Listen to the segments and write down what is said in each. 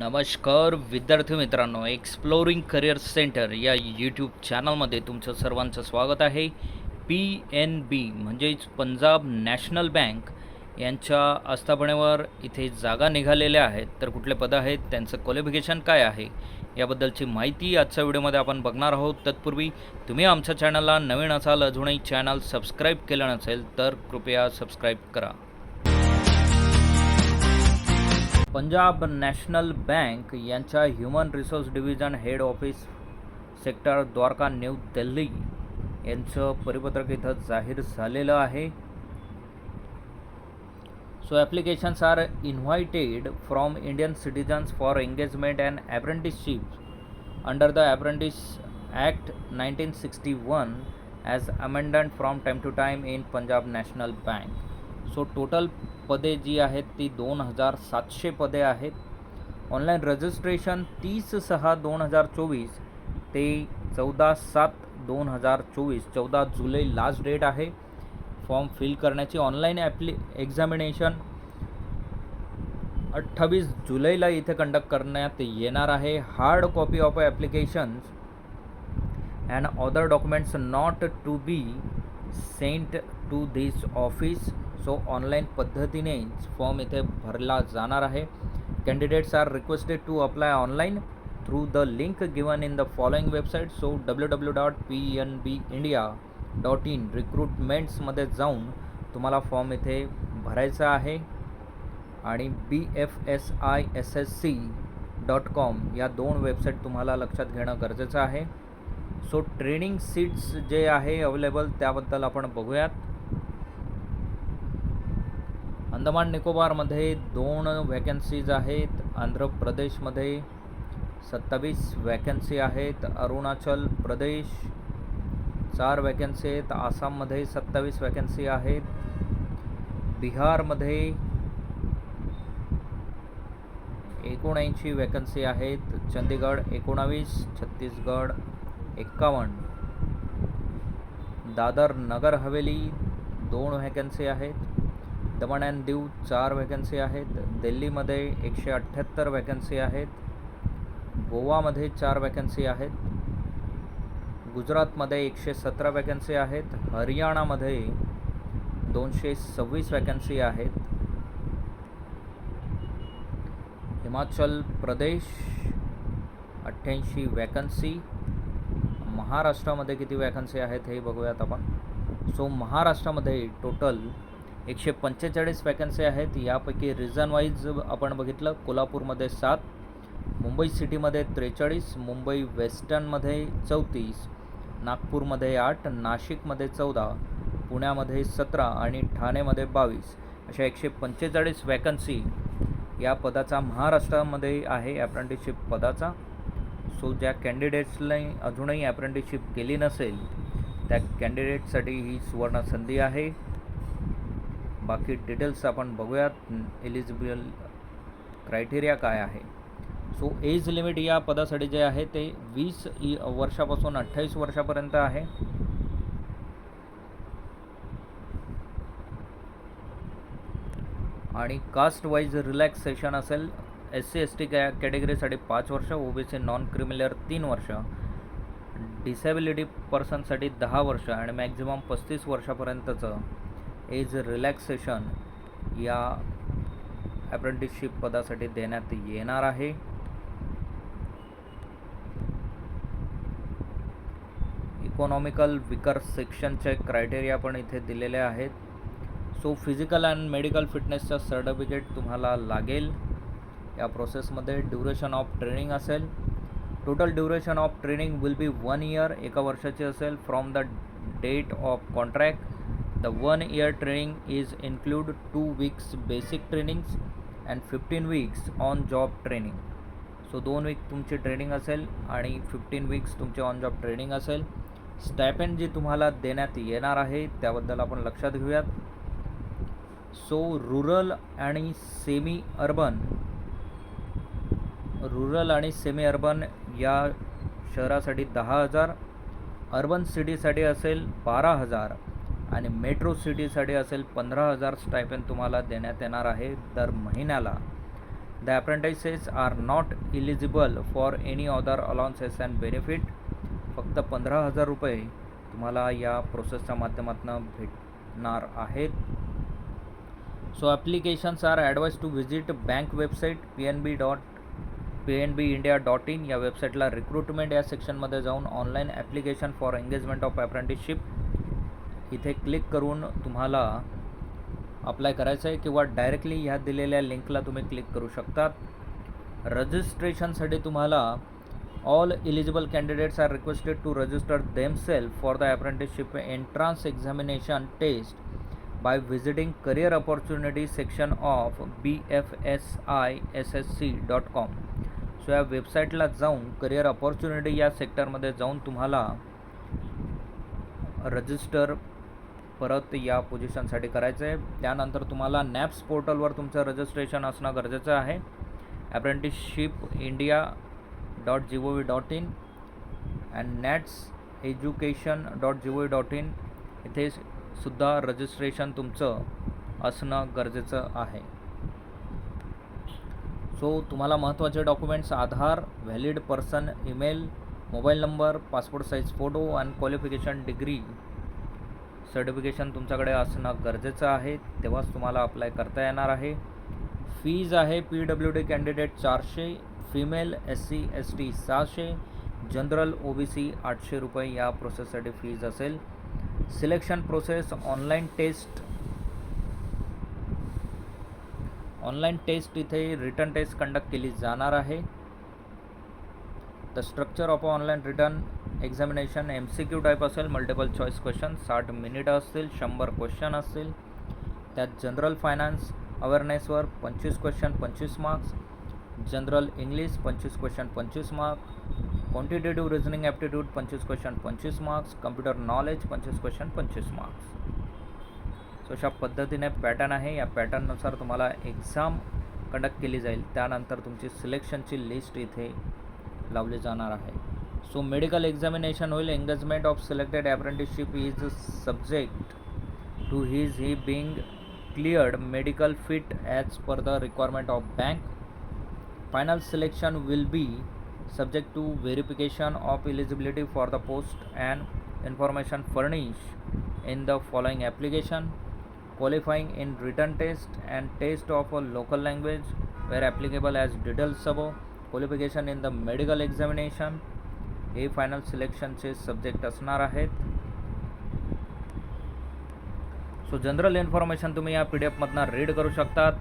नमस्कार विद्यार्थी मित्रांनो एक्सप्लोरिंग करिअर सेंटर या यूट्यूब चॅनलमध्ये तुमचं सर्वांचं स्वागत आहे. पी एन बी म्हणजेच पंजाब नॅशनल बँक यांच्या आस्थापनेवर इथे जागा निघालेल्या आहेत. तर कुठले पद आहेत त्यांचं क्वालिफिकेशन काय आहे याबद्दलची माहिती आजच्या व्हिडिओमध्ये आपण बघणार आहोत. तत्पूर्वी तुम्ही आमच्या चॅनलला नवीन असाल अजूनही चॅनल सबस्क्राईब केलं नसेल तर कृपया सबस्क्राईब करा. पंजाब नॅशनल बँक यांच्या human resource division head office sector Dwarka New Delhi यांचं परिपत्रक इथं जाहीर झालेलं आहे. So applications are invited from Indian citizens for engagement and apprenticeship under the apprentice act nineteen sixty one as amended from time to time in Punjab National Bank so total पदे जी आहेत ती दोन हजार सातशे पदे आहेत. ऑनलाईन रजिस्ट्रेशन तीस सहा दोन हजार चोवीस ते चौदा सात दोन हजार चोवीस चौदा जुलै लास्ट डेट आहे. फॉर्म फिल करण्याची ऑनलाईन ॲप्ली एक्झामिनेशन अठ्ठावीस जुलैला इथे कंडक्ट करण्यात येणार आहे. Hard copy of applications and other documents not to be sent to this office so online पद्धतीनेच फॉर्म इथे भरला जाणार आहे. Candidates are requested to apply online through the link given in the following website so W W dot P N B India dot in रिक्रुटमेंट्समध्ये जाऊन तुम्हाला form इथे भरायचा आहे. आणि B F S I S S C dot com या दोन website तुम्हाला लक्षात घेणं गरजेचं आहे. सो ट्रेनिंग सीट्स जे आहे अवेलेबल त्याबद्दल आपण बघूयात. अंदमान निकोबारमध्ये दोन वॅकन्सीज आहेत. आंध्र प्रदेशमध्ये सत्तावीस वॅकन्सी आहेत. अरुणाचल प्रदेश चार वॅकन्सी आहेत. आसाममध्ये सत्तावीस वॅकन्सी आहेत. बिहारमध्ये एकोणऐंशी वॅकन्सी आहेत. चंदीगड एकोणावीस छत्तीसगड एक्कावन्न. दादर नगर हवेली दोन व्हॅकन्सी आहेत. दमण अँड दीव चार वॅकन्सी आहेत. दिल्लीमध्ये एकशे अठ्ठ्याहत्तर वॅकन्सी आहेत. गोवामध्ये चार वॅकन्सी आहेत. गुजरातमध्ये एकशे सतरा वॅकन्सी आहेत. हरियाणामध्ये दोनशे सव्वीस वॅकन्सी आहेत. हिमाचल प्रदेश अठ्ठ्याऐंशी वॅकन्सी महाराष्ट्रामध्ये किती वॅकन्सी आहेत हे बघूयात आपण. सो महाराष्ट्रामध्ये टोटल एकशे पंचेचाळीस वॅकन्सी आहेत. यापैकी रिझन वाईज आपण बघितलं कोल्हापूरमध्ये सात मुंबई सिटीमध्ये त्रेचाळीस मुंबई वेस्टर्नमध्ये चौतीस नागपूरमध्ये आठ नाशिकमध्ये चौदा पुण्यामध्ये सतरा आणि ठाणेमध्ये बावीस. अशा एकशे पंचेचाळीस वॅकन्सी या पदाचा महाराष्ट्रामध्ये आहे ॲप्रेंटिसशिप पदाचा. सो ज्या कॅन्डिडेट्सला अजूनही ॲप्रेंटिसशिप केली नसेल त्या कॅन्डिडेटसाठी ही सुवर्ण संधी आहे. बाकी डिटेल्स आपण बघूयात. एलिजिबल क्रायटेरिया काय आहे? सो एज लिमिट या पदासाठी जे आहे ते वीस इ वर्षापासून अठ्ठावीस वर्षापर्यंत आहे. आणि कास्ट वाईज रिलॅक्सेशन असेल एस सी एस टी कॅ कॅटेगरीसाठी पाच वर्ष O B C non creamy layer तीन वर्ष. डिसेबिलिटी पर्सनसाठी दहा वर्ष आणि मॅक्झिमम पस्तीस वर्षापर्यंतचं एज रिलॅक्सेशन या अप्रेंटिसशिप पदासाठी देण्यात येणार आहे. इकॉनॉमिकल विकर सेक्शनचे क्रायटेरिया पण इथे दिलेले आहेत. सो फिजिकल अँड मेडिकल फिटनेसचं सर्टिफिकेट तुम्हाला लागेल. या प्रोसेसमध्ये ड्युरेशन ऑफ ट्रेनिंग असेल. Total duration of training will be one year एका वर्षाची असेल. From the date of contract the one year training is include two weeks basic trainings and fifteen weeks on job training so दोन week तुमची training असेल आणि fifteen weeks तुमचे on job training असेल. Stipend जे तुम्हाला देण्यात येणार आहे त्याबद्दल आपण लक्षात घेऊयात. सो रुरल आणि सेमी अर्बन रुरल आणि सेमी अर्बन या शहरासाठी दहा हजार अर्बन सिटीसाठी असेल बारा हजार. आणि मेट्रो सिटीसाठी असेल पंधरा हजार स्टायपेन तुम्हाला देण्यात येणार आहे दर महिन्याला. The apprentices are not eligible for any other allowances and benefit फक्त पंधरा हजार रुपये तुम्हाला या प्रोसेसच्या माध्यमातून भेटणार आहेत. So applications are advise to visit bank website P N B dot P N B India dot in या वेबसाईटला रिक्रुटमेंट या सेक्शनमध्ये जाऊन online application for engagement of apprenticeship इथे क्लिक करून तुम्हाला अप्लाय करायचं आहे किंवा डायरेक्टली ह्या दिलेल्या लिंकला तुम्ही क्लिक करू शकतात. रजिस्ट्रेशनसाठी तुम्हाला all eligible candidates are requested to register themselves for the apprenticeship entrance examination test by visiting career opportunity section of B F S I S S C dot com so या वेबसाईटला जाऊन career opportunity या सेक्टरमध्ये जाऊन तुम्हाला register परत या पोझिशनसाठी करायचं आहे त्यानंतर तुम्हाला नॅप्स पोर्टलवर तुमचं रजिस्ट्रेशन असणं गरजेचं आहे. Apprenticeship India dot G O V dot in and NATS education dot G O V dot in इथे सुद्धा रजिस्ट्रेशन तुमचं असणं गरजेचं आहे. सो तुम्हाला महत्त्वाचे documents Aadhaar valid person email mobile number passport size photo आणि क्वालिफिकेशन डिग्री सर्टिफिकेशन तुमच्याकडे असणं गरजेचं आहे तेव्हाच तुम्हाला अप्लाय करता येणार आहे. फीज आहे पी डब्ल्यू डी कॅन्डिडेट चारशे female S C S T सहाशे जनरल ओ बी सी आठशे रुपये या प्रोसेससाठी फीज असेल. Selection process online test online test इथे रिटर्न टेस्ट कंडक्ट केली जाणार आहे. The structure of online written examination M C Q type असेल मल्टिपल चॉईस क्वेश्चन साठ मिनिटं असतील शंभर क्वेश्चन असतील. त्यात जनरल फायनान्स अवेअरनेसवर पंचवीस क्वेश्चन पंचवीस मार्क्स जनरल इंग्लिश पंचवीस क्वेश्चन पंचवीस मार्क क्वांटिटेटिव्ह रिझनिंग ॲप्टिट्यूड पंचवीस क्वेश्चन पंचवीस मार्क्स कम्प्युटर नॉलेज पंचवीस क्वेश्चन पंचवीस मार्क्स सो अशा पद्धतीने पॅटर्न आहे. या पॅटर्ननुसार तुम्हाला एक्झाम कंडक्ट केली जाईल. त्यानंतर तुमची सिलेक्शनची लिस्ट इथे लावली जाणार आहे. So medical examination will engagement of selected apprenticeship is subject to his he being cleared medical fit as per the requirement of bank. Final selection will be subject to verification of eligibility for the post and information furnished in the following application. Qualifying in written test and test of a local language where applicable as details above qualification in the medical examination. हे final सिलेक्शनचे subject असणार आहेत. So general information तुम्ही या P D एफमधनं read करू शकतात.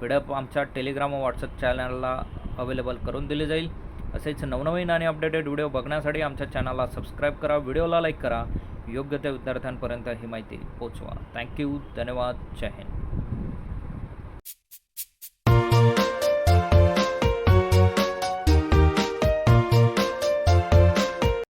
P D F आमच्या Telegram व व्हॉट्सअप चॅनलला अवेलेबल करून दिली जाईल. असेच नवनवीन आणि अपडेटेड व्हिडिओ बघण्यासाठी आमच्या चॅनलला सबस्क्राईब करा व्हिडिओला लाईक करा. योग्य त्या विद्यार्थ्यांपर्यंत ही माहिती पोचवा. थँक्यू धन्यवाद. जय हिंद.